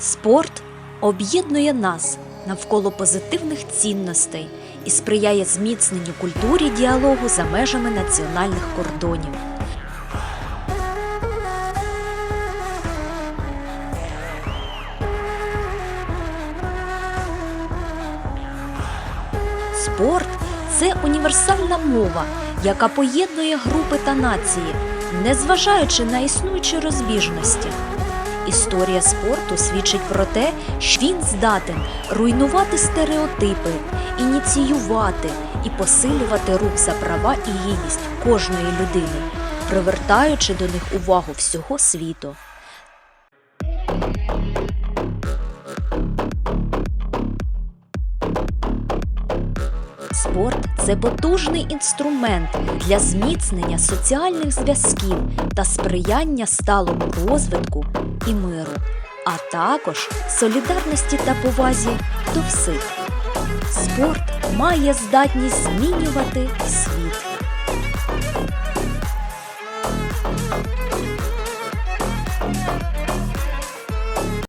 Спорт об'єднує нас навколо позитивних цінностей і сприяє зміцненню культурі діалогу за межами національних кордонів. Спорт це універсальна мова, яка поєднує групи та нації, незважаючи на існуючі розбіжності. Історія спорту свідчить про те, що він здатен руйнувати стереотипи, ініціювати і посилювати рух за права і гідність кожної людини, привертаючи до них увагу всього світу. Спорт це потужний інструмент для зміцнення соціальних зв'язків та сприяння сталому розвитку і миру, а також солідарності та повазі до всіх. Спорт має здатність змінювати світ.